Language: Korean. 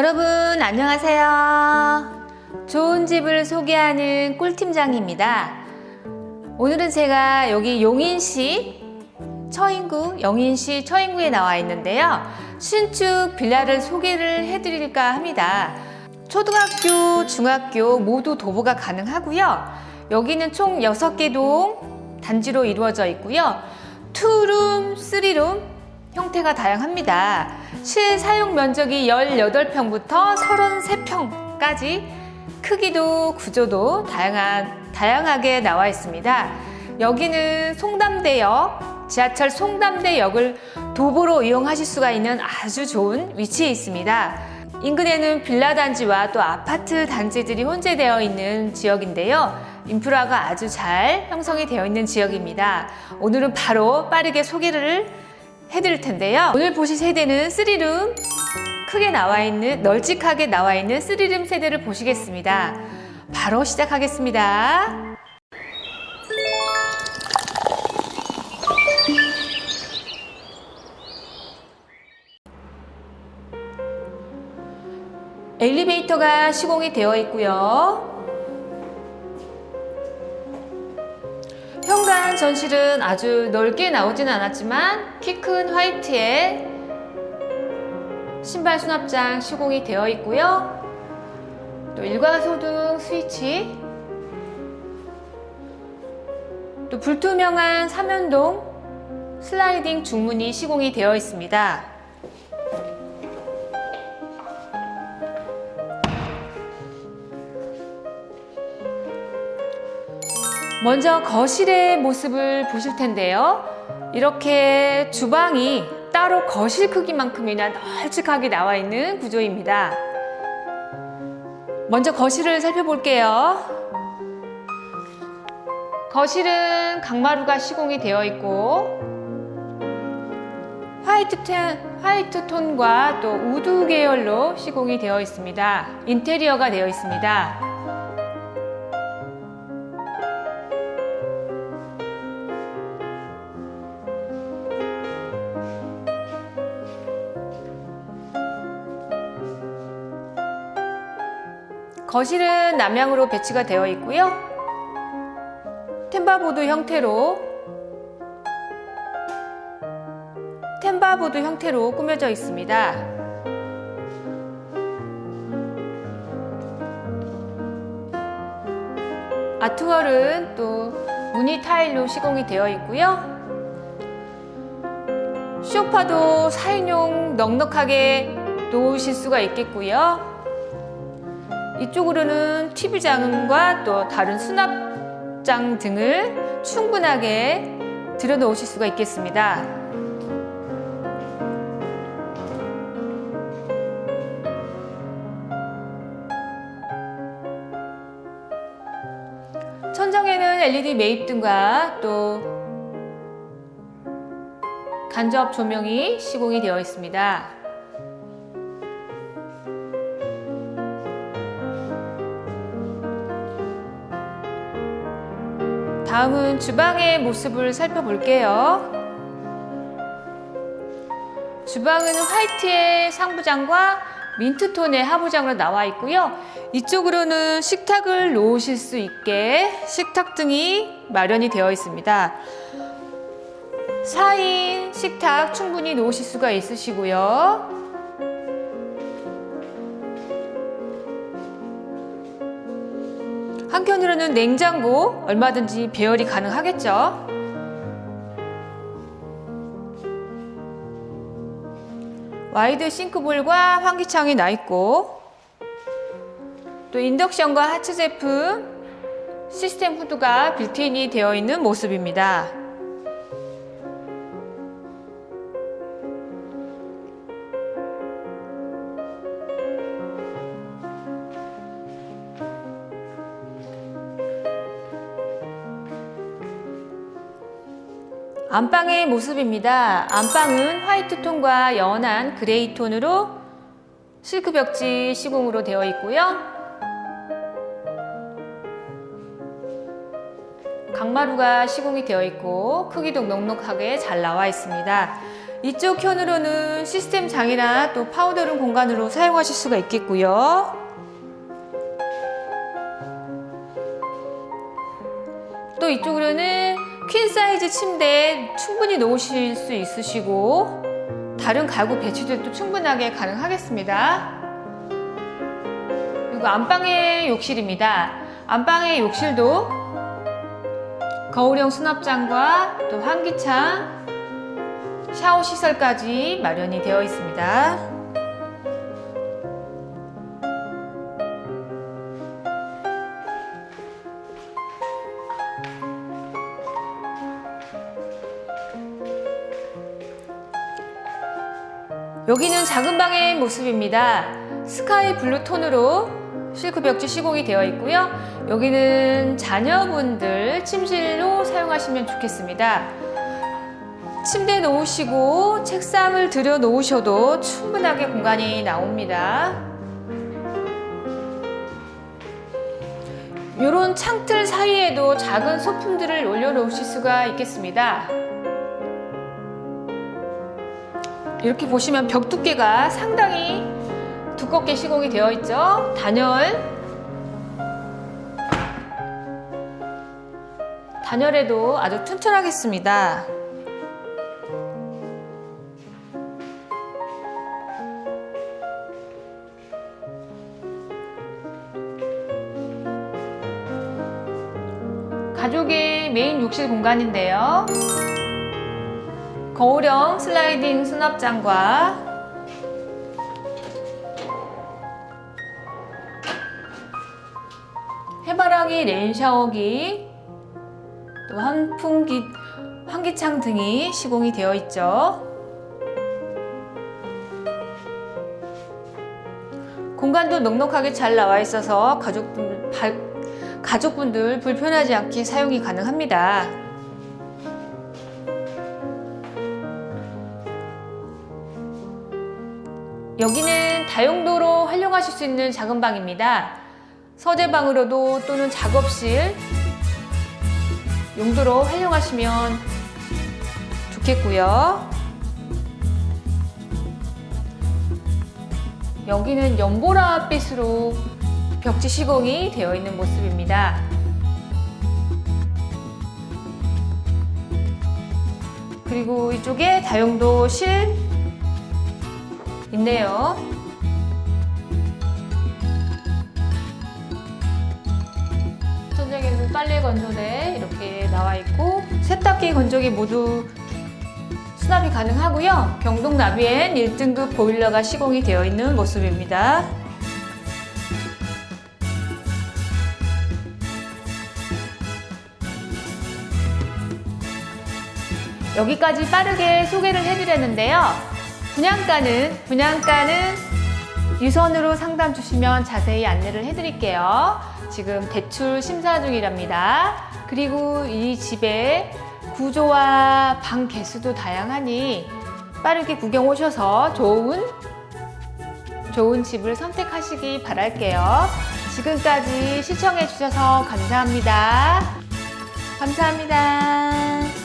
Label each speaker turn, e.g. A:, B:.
A: 여러분 안녕하세요. 좋은 집을 소개하는 꿀팀장입니다. 오늘은 제가 여기 용인시 처인구, 영인시 처인구에 나와 있는데요. 신축 빌라를 소개를 해드릴까 합니다. 초등학교, 중학교 모두 도보가 가능하고요. 여기는 총 6개 동 단지로 이루어져 있고요. 투룸, 쓰리룸 형태가 다양합니다. 실사용 면적이 18평부터 33평까지 크기도 구조도 다양한, 다양하게 나와 있습니다. 여기는 송담대역, 지하철 송담대역을 도보로 이용하실 수가 있는 아주 좋은 위치에 있습니다. 인근에는 빌라 단지와 또 아파트 단지들이 혼재되어 있는 지역인데요. 인프라가 아주 잘 형성이 되어 있는 지역입니다. 오늘은 바로 빠르게 소개를 해드릴 텐데요. 오늘 보실 세대는 3룸 크게 나와 있는 널찍하게 나와 있는 3룸 세대를 보시겠습니다. 바로 시작하겠습니다. 엘리베이터가 시공이 되어 있고요. 현관 전실은 아주 넓게 나오지는 않았지만 키 큰 화이트에 신발 수납장 시공이 되어 있고요. 또 일과소등 스위치 또 불투명한 삼연동 슬라이딩 중문이 시공이 되어 있습니다. 먼저 거실의 모습을 보실 텐데요. 이렇게 주방이 따로 거실 크기만큼이나 널찍하게 나와 있는 구조입니다. 먼저 거실을 살펴볼게요. 거실은 강마루가 시공이 되어 있고 화이트 톤, 화이트 톤과 또 우드 계열로 시공이 되어 있습니다. 인테리어가 되어 있습니다. 거실은 남향으로 배치가 되어 있고요. 템바보드 형태로 템바보드 형태로 꾸며져 있습니다. 아트월은 또 무늬 타일로 시공이 되어 있고요. 소파도 4인용 넉넉하게 놓으실 수가 있겠고요. 이쪽으로는 TV장과 또 다른 수납장 등을 충분하게 들여놓으실 수가 있겠습니다. 천정에는 LED 매입등과 또 간접 조명이 시공이 되어 있습니다. 다음은 주방의 모습을 살펴볼게요. 주방은 화이트의 상부장과 민트톤의 하부장으로 나와 있고요. 이쪽으로는 식탁을 놓으실 수 있게 식탁 등이 마련이 되어 있습니다. 4인 식탁 충분히 놓으실 수가 있으시고요. 한편으로는 냉장고 얼마든지 배열이 가능하겠죠. 와이드 싱크볼과 환기창이 나 있고 또 인덕션과 하츠 제품 시스템 후드가 빌트인이 되어 있는 모습입니다. 안방의 모습입니다. 안방은 화이트 톤과 연한 그레이 톤으로 실크 벽지 시공으로 되어 있고요. 강마루가 시공이 되어 있고 크기도 넉넉하게 잘 나와 있습니다. 이쪽 현으로는 시스템 장이나 또 파우더룸 공간으로 사용하실 수가 있겠고요. 또 이쪽으로는 퀸 사이즈 침대 충분히 놓으실 수 있으시고 다른 가구 배치도 충분하게 가능하겠습니다. 그리고 안방의 욕실입니다. 안방의 욕실도 거울형 수납장과 또 환기창, 샤워 시설까지 마련이 되어 있습니다. 여기는 작은 방의 모습입니다. 스카이 블루 톤으로 실크 벽지 시공이 되어 있고요. 여기는 자녀분들 침실로 사용하시면 좋겠습니다. 침대 놓으시고 책상을 들여 놓으셔도 충분하게 공간이 나옵니다. 이런 창틀 사이에도 작은 소품들을 올려놓으실 수가 있겠습니다. 이렇게 보시면 벽 두께가 상당히 두껍게 시공이 되어 있죠. 단열. 단열에도 아주 튼튼하겠습니다. 가족의 메인 욕실 공간인데요. 거울형 슬라이딩 수납장과 해바라기 레인 샤워기 또 환풍기 환기창 등이 시공이 되어 있죠. 공간도 넉넉하게 잘 나와 있어서 가족분 발- 가족분들 불편하지 않게 사용이 가능합니다. 여기는 다용도로 활용하실 수 있는 작은 방입니다. 서재방으로도 또는 작업실 용도로 활용하시면 좋겠고요. 여기는 연보라빛으로 벽지 시공이 되어 있는 모습입니다. 그리고 이쪽에 다용도실 있네요. 천장에는 빨래 건조대 이렇게 나와 있고 세탁기 건조기 모두 수납이 가능하고요. 경동 나비엔 1등급 보일러가 시공이 되어 있는 모습입니다. 여기까지 빠르게 소개를 해드렸는데요. 분양가는 분양가는 유선으로 상담 주시면 자세히 안내를 해드릴게요. 지금 대출 심사 중이랍니다. 그리고 이 집의 구조와 방 개수도 다양하니 빠르게 구경 오셔서 좋은 좋은 집을 선택하시기 바랄게요. 지금까지 시청해 주셔서 감사합니다. 감사합니다.